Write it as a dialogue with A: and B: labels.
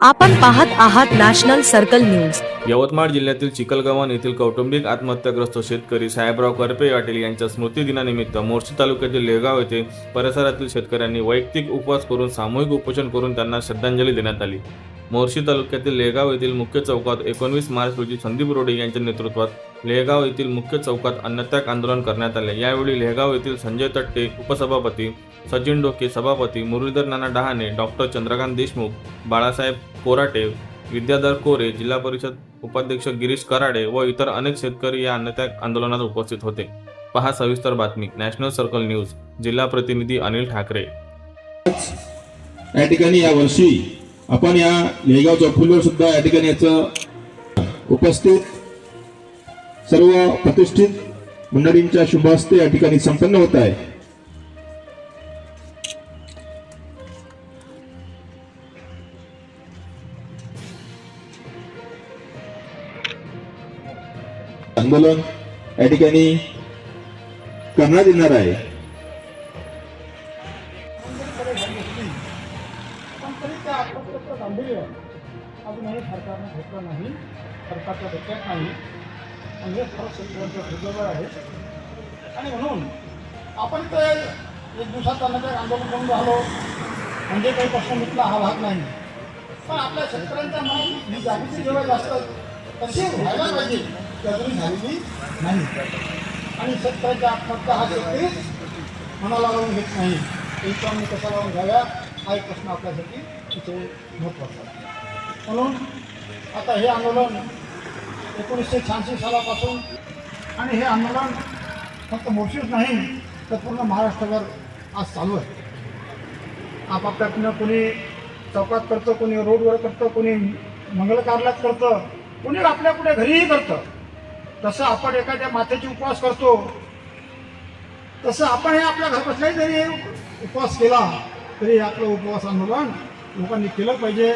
A: आपण पाहत आहात नॅशनल सर्कल न्यूज.
B: यवतमाळ जिल्ह्यातील चिखलगावन येथील कौटुंबिक आत्महत्याग्रस्त शेतकरी साहेबराव करपे पाटील यांच्या स्मृतिदिनानिमित्त मोर्शी तालुक्यातील लेगाव येथे परिसरातील शेतकऱ्यांनी वैयक्तिक उपवास करून सामूहिक उपोषण करून त्यांना श्रद्धांजली देण्यात आली. मोर्शी तालुक्यातील लेगाव येथील मुख्य चौकात एकोणवीस मार्च रोजी संदीप रोडे यांच्या नेतृत्वात लेगाव येथील मुख्य चौकात अन्नत्याग आंदोलन करण्यात आले. यावेळी लेगाव येथील संजय तट्टे उपसभापती सचिन डोके सभापती मुरलीधर नाना डहाणे डॉक्टर चंद्रकांत देशमुख बाळासाहेब कोराटे विद्याधर कोरे जिल्हा परिषद उपाध्यक्ष गिरीश कराडे व इतर अनेक शेतकरी या अन्नत्याग आंदोलनात उपस्थित होते. पहा सविस्तर बातमी. National circle news. जिल्हा प्रतिनिधी अनिल ठाकरे.
C: या ठिकाणी या वर्षी आपण या लेगाव चौफुलीवर सुद्धा या ठिकाणी याचं उपस्थित सर्व प्रतिष्ठित मंडळींच्या शुभ हस्ते या ठिकाणी संपन्न होत आहे. आंदोलन या ठिकाणी करण्यात येणार आहे.
D: तरी त्या आत्महत्येचं गांभीर्य अजूनही सरकारने घेतलं नाही. सरकारच्या डोक्यात नाही. आणि हे खरं शेतकऱ्यांचं दुर्दैव आहे. आणि म्हणून आपण ते एक दिवसात त्यांना आंदोलन करून राहिलो. म्हणजे काही प्रश्न मिटला हा भाग नाही. पण आपल्या शेतकऱ्यांच्या मनात ही जागृती जेव्हा जास्त तशी व्हायला पाहिजे. ती अजून झालेली नाही. आणि शेतकऱ्याच्या आत्महत्या हा शेतकरी मनाला लावून घेत नाही. इतरांनी कसा लावून घ्याव्या? हा एक प्रश्न आपल्यासाठी तिथे महत्त्वाचा आहे. म्हणून आता हे आंदोलन एकोणीसशे शहाऐंशी सालापासून आणि हे आंदोलन फक्त मोर्शीच नाही तर पूर्ण महाराष्ट्रभर आज चालू आहे. आपापल्यातनं कोणी चौकात करतं कोणी रोडवर करतं कोणी मंगल कार्यालयात करतं कोणी आपल्या कुठे घरीही करतं. तसं आपण एखाद्या माथ्याची उपवास करतो तसं आपण हे आपल्या घरबसल्याही जरी उपवास केला तरी आपलं उपवास आंदोलन लोकांनी केलं पाहिजे.